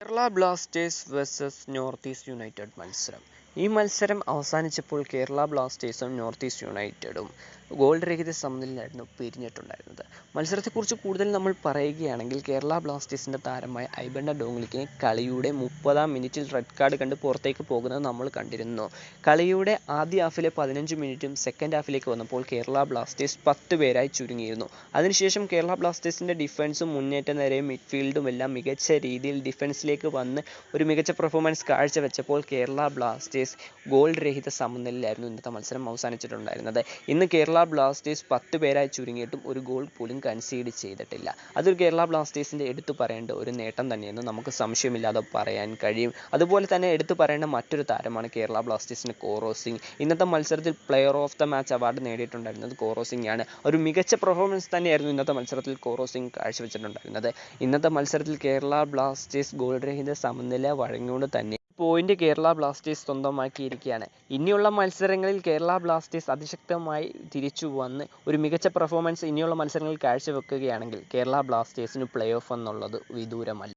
Kerala Blasters versus North East United മത്സരം ഈ മത്സരം അവസാനിച്ചപ്പോൾ കേരള ബ്ലാസ്റ്റേഴ്സും നോർത്ത് ഈസ്റ്റ് യുണൈറ്റഡും ഗോൾ രഹിത സമനിലായിരുന്നു പിരിഞ്ഞിട്ടുണ്ടായിരുന്നത്. മത്സരത്തെക്കുറിച്ച് കൂടുതൽ നമ്മൾ പറയുകയാണെങ്കിൽ കേരള ബ്ലാസ്റ്റേഴ്സിന്റെ താരമായ ഐബണ്ട ഡോങ്ലിക്കിനെ കളിയുടെ മുപ്പതാം മിനിറ്റിൽ റെഡ് കാർഡ് കണ്ട് പുറത്തേക്ക് പോകുന്നത് നമ്മൾ കണ്ടിരുന്നു. കളിയുടെ ആദ്യ ഹാഫിലെ പതിനഞ്ച് മിനിറ്റും സെക്കൻഡ് ഹാഫിലേക്ക് വന്നപ്പോൾ കേരള ബ്ലാസ്റ്റേഴ്സ് പത്ത് പേരായി ചുരുങ്ങിയിരുന്നു. അതിനുശേഷം കേരള ബ്ലാസ്റ്റേഴ്സിന്റെ ഡിഫൻസും മുന്നേറ്റ നിരയും മിഡ്ഫീൽഡും എല്ലാം മികച്ച രീതിയിൽ ഡിഫൻസിലേക്ക് വന്ന് ഒരു മികച്ച പെർഫോമൻസ് കാഴ്ചവെച്ചപ്പോൾ കേരള ബ്ലാസ്റ്റേഴ്സ് ഗോൾ രഹിത സമനിലയിലായിരുന്നു ഇന്നത്തെ മത്സരം അവസാനിച്ചിട്ടുണ്ടായിരുന്നത്. ഇന്ന് കേരള ബ്ലാസ്റ്റേഴ്സ് പത്ത് പേരായി ചുരുങ്ങിയിട്ടും ഒരു ഗോൾ പോലും കൺസീഡ് ചെയ്തിട്ടില്ല. അതൊരു കേരള ബ്ലാസ്റ്റേഴ്സിന്റെ എടുത്തു പറയേണ്ട ഒരു നേട്ടം തന്നെയെന്ന് നമുക്ക് സംശയമില്ലാതെ പറയാൻ കഴിയും. അതുപോലെ തന്നെ എടുത്തു പറയേണ്ട മറ്റൊരു താരമാണ് കേരള ബ്ലാസ്റ്റേഴ്സിന്റെ കോറോ സിംഗ് ഇന്നത്തെ മത്സരത്തിൽ player of the match award നേടിയിട്ടുണ്ടായിരുന്നത് Koro സിംഗാണ് ഒരു മികച്ച പെർഫോമൻസ് തന്നെയായിരുന്നു ഇന്നത്തെ മത്സരത്തിൽ കോറോ സിംഗ് കാഴ്ചവെച്ചിട്ടുണ്ടായിരുന്നത്. ഇന്നത്തെ മത്സരത്തിൽ കേരള ബ്ലാസ്റ്റേഴ്സ് ഗോൾ രഹിത സമനില വഴങ്ങിക്കൊണ്ട് തന്നെ പോയിന്റ് കേരള ബ്ലാസ്റ്റേഴ്സ് സ്വന്തമാക്കിയിരിക്കുകയാണ്. ഇനിയുള്ള മത്സരങ്ങളിൽ കേരള ബ്ലാസ്റ്റേഴ്സ് അതിശക്തമായി തിരിച്ചു വന്ന് ഒരു മികച്ച പെർഫോമൻസ് ഇനിയുള്ള മത്സരങ്ങളിൽ കാഴ്ചവെക്കുകയാണെങ്കിൽ കേരള ബ്ലാസ്റ്റേഴ്സിന് പ്ലേ ഓഫ് എന്നുള്ളത് വിദൂരമല്ല.